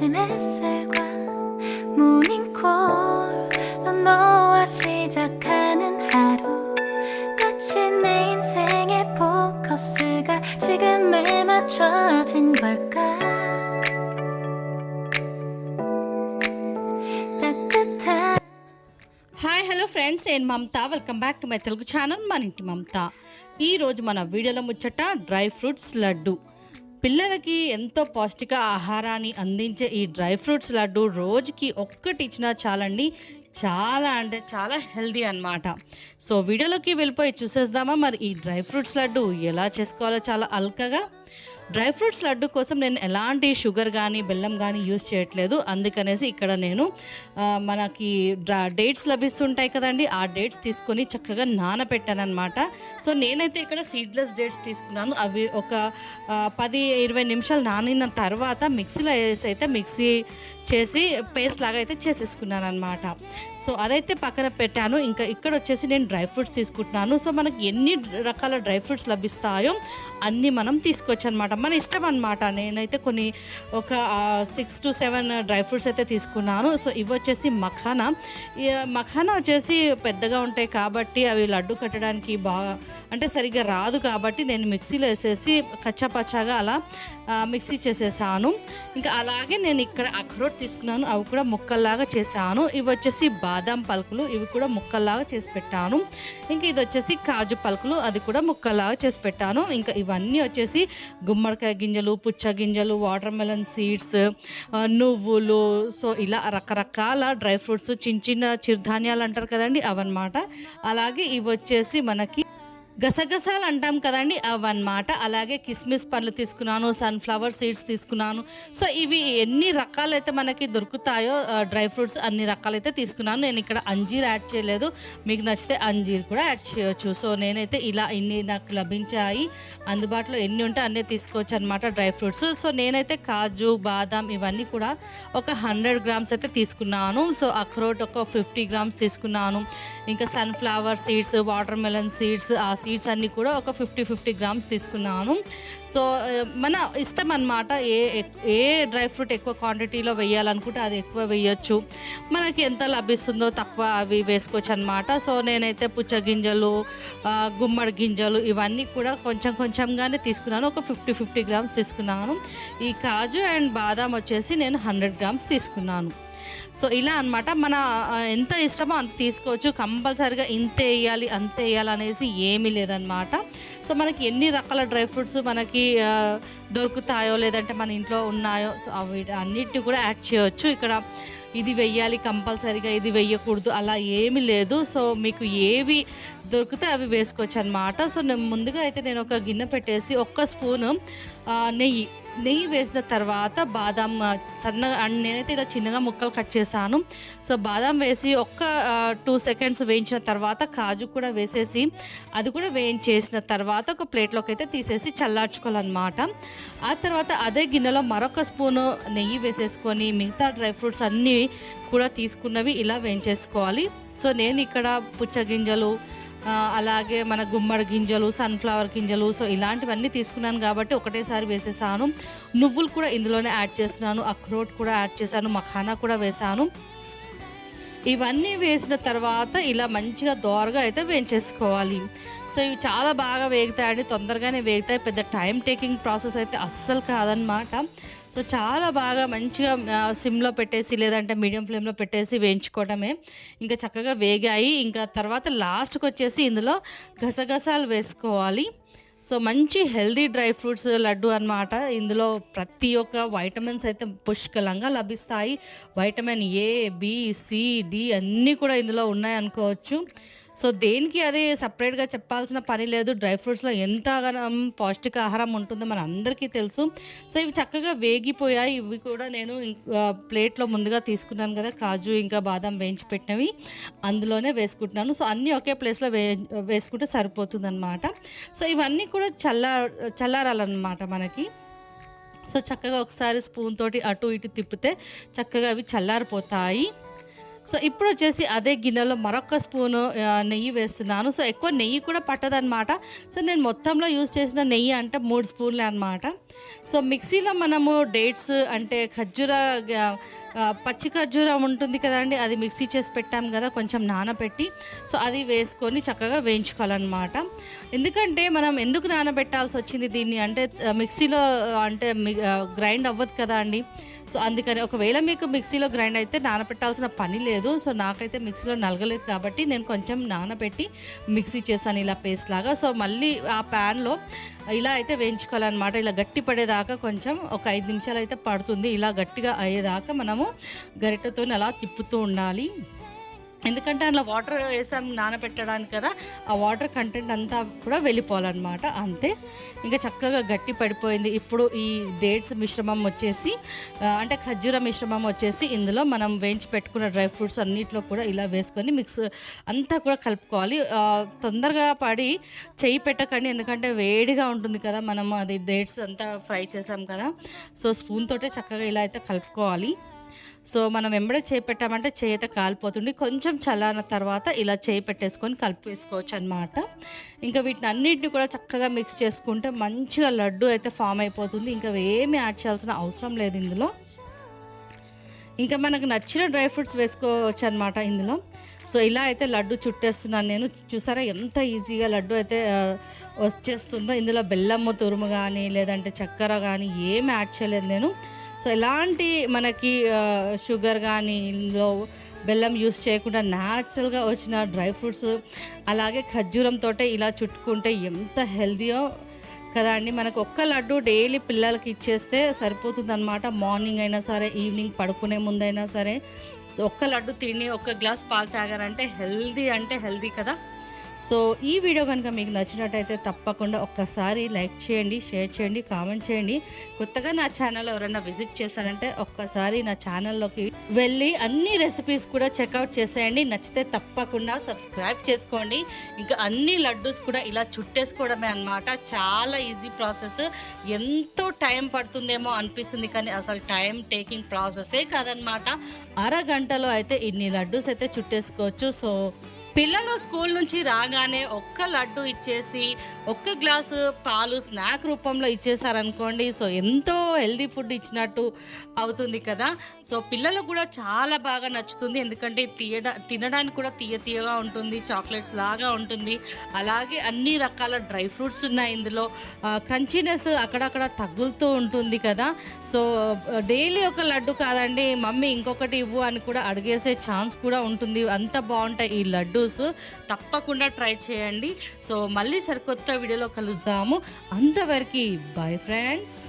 아침 햇살과 모닝콜로 너와 시작하는 하루 마치 내 인생의 포커스가 지금에 맞춰진 걸까 따뜻한 hi hello friends నేను Mamata welcome back to my Telugu channel మన ఇంటి మమత ఈరోజు మన వీడియోలో ముచ్చట డ్రై ఫ్రూట్స్ లడ్డు పిల్లలకి ఎంతో పౌష్టిక ఆహారాన్ని అందించే ఈ డ్రై ఫ్రూట్స్ లడ్డు రోజుకి ఒక్కటి ఇచ్చినా చాలండి. చాలా అంటే చాలా హెల్దీ అన్నమాట. సో వీడియోలోకి వెళ్ళిపోయి చూసేద్దామా? మరి ఈ డ్రై ఫ్రూట్స్ లడ్డు ఎలా చేసుకోవాలో చాలా అల్కగా డ్రై ఫ్రూట్స్ లడ్డు కోసం నేను ఎలాంటి షుగర్ కానీ బెల్లం కానీ యూస్ చేయట్లేదు. అందుకనేసి ఇక్కడ నేను మనకి డేట్స్ లభిస్తుంటాయి కదండి. ఆ డేట్స్ తీసుకొని చక్కగా నానబెట్టాను అనమాట సో నేనైతే ఇక్కడ సీడ్లెస్ డేట్స్ తీసుకున్నాను. అవి ఒక పది ఇరవై నిమిషాలు నానిన తర్వాత మిక్సీలో వేసి అయితే మిక్సీ చేసి పేస్ట్ లాగా అయితే చేసేసుకున్నాను అనమాట సో అదైతే పక్కన పెట్టాను. ఇంకా ఇక్కడ వచ్చేసి నేను డ్రై ఫ్రూట్స్ తీసుకుంటున్నాను. సో మనకి ఎన్ని రకాల డ్రై ఫ్రూట్స్ లభిస్తాయో అన్నీ మనం తీసుకోవచ్చు అనమాట మన ఇష్టం అనమాట నేనైతే కొన్ని ఒక six to seven dry fruits అయితే తీసుకున్నాను. సో ఇవి వచ్చేసి మఖానా. మఖానా వచ్చేసి పెద్దగా ఉంటాయి కాబట్టి అవి లడ్డు కట్టడానికి బాగా అంటే సరిగ్గా రాదు కాబట్టి నేను మిక్సీలో వేసేసి కచ్చాపచ్చాగా అలా మిక్సీ చేసేసాను. ఇంకా అలాగే నేను ఇక్కడ అఖరోట్ తీసుకున్నాను. అవి కూడా ముక్కల్లాగా చేశాను. ఇవి వచ్చేసి బాదం పలుకులు. ఇవి కూడా ముక్కల్లాగా చేసి పెట్టాను. ఇంకా ఇది వచ్చేసి కాజు పలుకులు. అది కూడా ముక్కల్లాగా చేసి పెట్టాను. ఇంకా ఇవన్నీ వచ్చేసి గుమ్మడికాయ గింజలు పుచ్చ గింజలు వాటర్ మెలన్ సీడ్స్ నువ్వులు సో ఇలా రకరకాల డ్రై ఫ్రూట్స్ చిన్న చిన్న చిరుధాన్యాలు అంటారు కదండి అవన్నమాట. అలాగే ఇవి వచ్చేసి మనకి గసగసాలు అంటాం కదండి అవన్నమాట. అలాగే కిస్మిస్ పండ్లు తీసుకున్నాను సన్ఫ్లవర్ సీడ్స్ తీసుకున్నాను. సో ఇవి ఎన్ని రకాలైతే మనకి దొరుకుతాయో డ్రై ఫ్రూట్స్ అన్ని రకాలైతే తీసుకున్నాను. నేను ఇక్కడ అంజీర్ యాడ్ చేయలేదు. మీకు నచ్చితే అంజీర్ కూడా యాడ్ చేయొచ్చు. సో నేనైతే ఇలా ఇన్ని నాకు లభించాయి. అందుబాటులో ఎన్ని ఉంటే అన్నీ తీసుకోవచ్చు అనమాట డ్రై ఫ్రూట్స్. సో నేనైతే కాజు బాదాం ఇవన్నీ కూడా ఒక హండ్రెడ్ గ్రామ్స్ అయితే తీసుకున్నాను. సో అక్రోట్ ఒక ఫిఫ్టీ గ్రామ్స్ తీసుకున్నాను. ఇంకా sunflower seeds watermelon seeds ఆ సీడ్స్ అన్నీ కూడా ఒక ఫిఫ్టీ ఫిఫ్టీ గ్రామ్స్ తీసుకున్నాను. సో మన ఇష్టం అనమాట ఏ ఏ డ్రై ఫ్రూట్ ఎక్కువ క్వాంటిటీలో వేయాలనుకుంటే అది ఎక్కువ వేయచ్చు. మనకి ఎంత లభిస్తుందో తక్కువ అవి వేసుకోవచ్చు అనమాట సో నేనైతే పుచ్చగింజలు గుమ్మడి గింజలు ఇవన్నీ కూడా కొంచెం కొంచెంగానే తీసుకున్నాను. ఒక ఫిఫ్టీ ఫిఫ్టీ గ్రామ్స్ తీసుకున్నాను. ఈ కాజు అండ్ బాదాం వచ్చేసి నేను హండ్రెడ్ గ్రామ్స్ తీసుకున్నాను. సో ఇలా అన్నమాట. మన ఎంత ఇష్టమో అంత తీసుకోవచ్చు. కంపల్సరిగా ఇంతే వేయాలి అంతే వేయాలి అనేసి ఏమీ లేదనమాట సో మనకి ఎన్ని రకాల డ్రై ఫ్రూట్స్ మనకి దొరుకుతాయో లేదంటే మన ఇంట్లో ఉన్నాయో సో అవి అన్నిటిని కూడా యాడ్ చేయవచ్చు ఇక్కడ ఇది వెయ్యాలి కంపల్సరీగా ఇది వెయ్యకూడదు అలా ఏమీ లేదు. సో మీకు ఏవి దొరికితే అవి వేసుకోవచ్చు అనమాట సో నేను ముందుగా అయితే నేను ఒక గిన్నె పెట్టేసి ఒక్క స్పూను నెయ్యి నెయ్యి వేసిన తర్వాత బాదాం సన్నగా అండ్ నేనైతే ఇలా చిన్నగా ముక్కలు కట్ చేశాను. సో బాదాం వేసి ఒక్క టూ సెకండ్స్ వేయించిన తర్వాత కాజు కూడా వేసేసి అది కూడా వేయించేసిన తర్వాత ఒక ప్లేట్లోకి అయితే తీసేసి చల్లార్చుకోవాలన్నమాట. ఆ తర్వాత అదే గిన్నెలో మరొక స్పూను నెయ్యి వేసేసుకొని మిగతా డ్రై ఫ్రూట్స్ అన్నీ కూడా తీసుకున్నవి ఇలా వేయించేసుకోవాలి. సో నేను ఇక్కడ పుచ్చగింజలు అలాగే మన గుమ్మడి గింజలు సన్ఫ్లవర్ గింజలు సో ఇలాంటివన్నీ తీసుకున్నాను కాబట్టి ఒకటేసారి వేసేసాను. నువ్వులు కూడా ఇందులోనే యాడ్ చేస్తున్నాను. అక్రోట్ కూడా యాడ్ చేశాను. మఖానా కూడా వేసాను ఇవన్నీ వేసిన తర్వాత ఇలా మంచిగా దోరగా అయితే వేయించేసుకోవాలి. సో ఇవి చాలా బాగా వేగుతాయండి. తొందరగానే వేగుతాయి. పెద్ద టైం టేకింగ్ ప్రాసెస్ అయితే అస్సలు కాదనమాట సో చాలా బాగా మంచిగా సిమ్లో పెట్టేసి లేదంటే మీడియం ఫ్లేమ్లో పెట్టేసి వేయించుకోవడమే ఇంకా చక్కగా వేగాయి. ఇంకా తర్వాత లాస్ట్కి వచ్చేసి ఇందులో గసగసాలు వేసుకోవాలి. సో మంచి హెల్దీ డ్రై ఫ్రూట్స్ లడ్డు అన్నమాట. ఇందులో ప్రతి ఒక్క వైటమిన్స్ అయితే పుష్కలంగా లభిస్తాయి. Vitamin A B C D అన్నీ కూడా ఇందులో ఉన్నాయి అనుకోవచ్చు. సో దేనికి అది సపరేట్గా చెప్పాల్సిన పని లేదు. డ్రై ఫ్రూట్స్లో ఎంత పౌష్టిక పౌష్టికాహారం ఉంటుందో మన అందరికీ తెలుసు. సో ఇవి చక్కగా వేగిపోయాయి. ఇవి కూడా నేను ప్లేట్లో ముందుగా తీసుకున్నాను కదా కాజు ఇంకా బాదం వేయించి పెట్టినవి. అందులోనే వేసుకుంటున్నాను. సో అన్నీ ఒకే ప్లేస్లో వే వేసుకుంటే సరిపోతుంది సో ఇవన్నీ కూడా చల్లా చల్లారాలన్నమాట మనకి. సో చక్కగా ఒకసారి స్పూన్ తోటి అటు ఇటు తిప్పితే చక్కగా అవి చల్లారిపోతాయి. సో ఇప్పుడు వచ్చేసి అదే గిన్నెలో మరొక స్పూను నెయ్యి వేస్తున్నాను. సో ఎక్కువ నెయ్యి కూడా పట్టదనమాట సో నేను మొత్తంలో యూస్ చేసిన నెయ్యి అంటే మూడు స్పూన్లే అనమాట సో మిక్సీలో మనము డేట్స్ అంటే ఖర్జూర పచ్చి ఖర్జూరం ఉంటుంది కదండి అది మిక్సీ చేసి పెట్టాం కదా కొంచెం నానబెట్టి సో అది వేసుకొని చక్కగా వేయించుకోవాలన్నమాట. ఎందుకంటే మనం ఎందుకు నానబెట్టాల్సి వచ్చింది దీన్ని అంటే మిక్సీలో అంటే గ్రైండ్ అవ్వదు కదా అండి. సో అందుకని ఒకవేళ మీకు మిక్సీలో గ్రైండ్ అయితే నానబెట్టాల్సిన పని లేదు సో నాకైతే మిక్సీలో నలగలేదు కాబట్టి నేను కొంచెం నానబెట్టి మిక్సీ చేశాను ఇలా పేస్ట్ లాగా. సో మళ్ళీ ఆ ప్యాన్లో ఇలా అయితే వేయించుకోవాలన్నమాట. ఇలా గట్టి పడేదాకా కొంచెం ఒక ఐదు నిమిషాలు అయితే పడుతుంది. ఇలా గట్టిగా అయ్యేదాకా మనము గరిటెతో అలా తిప్పుతూ ఉండాలి. ఎందుకంటే అందులో వాటర్ వేసాం నానబెట్టడానికి కదా ఆ వాటర్ కంటెంట్ అంతా కూడా వెళ్ళిపోవాలన్నమాట అంతే. ఇంకా చక్కగా గట్టి పడిపోయింది. ఇప్పుడు ఈ డేట్స్ మిశ్రమం వచ్చేసి అంటే ఖర్జూర మిశ్రమం వచ్చేసి ఇందులో మనం వేయించి పెట్టుకున్న డ్రై ఫ్రూట్స్ అన్నిట్లో కూడా ఇలా వేసుకొని మిక్స్ అంతా కూడా కలుపుకోవాలి. తొందరగా పడి చెయ్యి పెట్టకండి ఎందుకంటే వేడిగా ఉంటుంది కదా మనం అది డేట్స్ అంతా ఫ్రై చేసాం కదా. సో స్పూన్ తోటే చక్కగా ఇలా అయితే కలుపుకోవాలి. సో మనం వెంబడే చేయి పెట్టామంటే చేయి అయితే కాలిపోతుంది. కొంచెం చల్లారిన తర్వాత ఇలా చేయి పెట్టేసుకొని కలిపేసుకోవచ్చు అనమాట ఇంకా వీటిని అన్నింటిని కూడా చక్కగా మిక్స్ చేసుకుంటే మంచిగా లడ్డు అయితే ఫామ్ అయిపోతుంది. ఇంకా ఏమి యాడ్ చేయాల్సిన అవసరం లేదు ఇందులో. ఇంకా మనకు నచ్చిన డ్రై ఫ్రూట్స్ వేసుకోవచ్చు అనమాట ఇందులో. సో ఇలా అయితే లడ్డు చుట్టేస్తున్నాను నేను. చూసారా ఎంత ఈజీగా లడ్డు అయితే వచ్చేస్తుందో. ఇందులో బెల్లము తురుము కానీ లేదంటే చక్కెర కానీ ఏం యాడ్ చేయలేదు నేను. సో ఎలాంటి మనకి షుగర్ కానీ ఇందులో బెల్లం యూస్ చేయకుండా న్యాచురల్గా వచ్చిన డ్రై ఫ్రూట్స్ అలాగే ఖర్జూరంతో ఇలా చుట్టుకుంటే ఎంత హెల్దీయో కదా అండి. మనకు ఒక్క లడ్డు డైలీ పిల్లలకి ఇచ్చేస్తే సరిపోతుంది అనమాట మార్నింగ్ అయినా సరే ఈవినింగ్ పడుకునే ముందైనా సరే. ఒక్క లడ్డు తిని ఒక్క గ్లాస్ పాలు తాగారంటే హెల్దీ అంటే హెల్దీ కదా. సో ఈ వీడియో కనుక మీకు నచ్చినట్టయితే తప్పకుండా ఒక్కసారి లైక్ చేయండి షేర్ చేయండి కామెంట్ చేయండి. కొత్తగా నా ఛానల్ ఎవరైనా విజిట్ చేశారంటే ఒక్కసారి నా ఛానల్లోకి వెళ్ళి అన్ని రెసిపీస్ కూడా చెక్అవుట్ చేసేయండి. నచ్చితే తప్పకుండా సబ్స్క్రైబ్ చేసుకోండి. ఇంకా అన్ని లడ్డూస్ కూడా ఇలా చుట్టేసుకోవడమే అనమాట చాలా ఈజీ ప్రాసెస్ ఎంతో టైం పడుతుందేమో అనిపిస్తుంది కానీ అసలు టైం టేకింగ్ ప్రాసెసే కాదనమాట అరగంటలో అయితే ఇన్ని లడ్డూస్ అయితే చుట్టేసుకోవచ్చు. సో పిల్లలు స్కూల్ నుంచి రాగానే ఒక్క లడ్డు ఇచ్చేసి ఒక్క గ్లాసు పాలు స్నాక్ రూపంలో ఇచ్చేసారనుకోండి సో ఎంతో హెల్దీ ఫుడ్ ఇచ్చినట్టు అవుతుంది కదా. సో పిల్లలకు కూడా చాలా బాగా నచ్చుతుంది. ఎందుకంటే తీయడ తినడానికి కూడా తీయ తీయగా ఉంటుంది చాక్లెట్స్ లాగా ఉంటుంది. అలాగే అన్ని రకాల డ్రై ఫ్రూట్స్ ఉన్నాయి ఇందులో. క్రంచీనెస్ అక్కడక్కడ తగులుతూ ఉంటుంది కదా. సో డైలీ ఒక లడ్డు కాదండి మమ్మీ ఇంకొకటి ఇవ్వు అని కూడా అడిగేసే ఛాన్స్ కూడా ఉంటుంది. అంత బాగుంటాయి ఈ లడ్డు లడ్డూస్ తప్పకుండా ట్రై చేయండి. సో మళ్ళీ సరికొత్త వీడియోలో కలుద్దాము. అంతవరకు బాయ్ ఫ్రెండ్స్.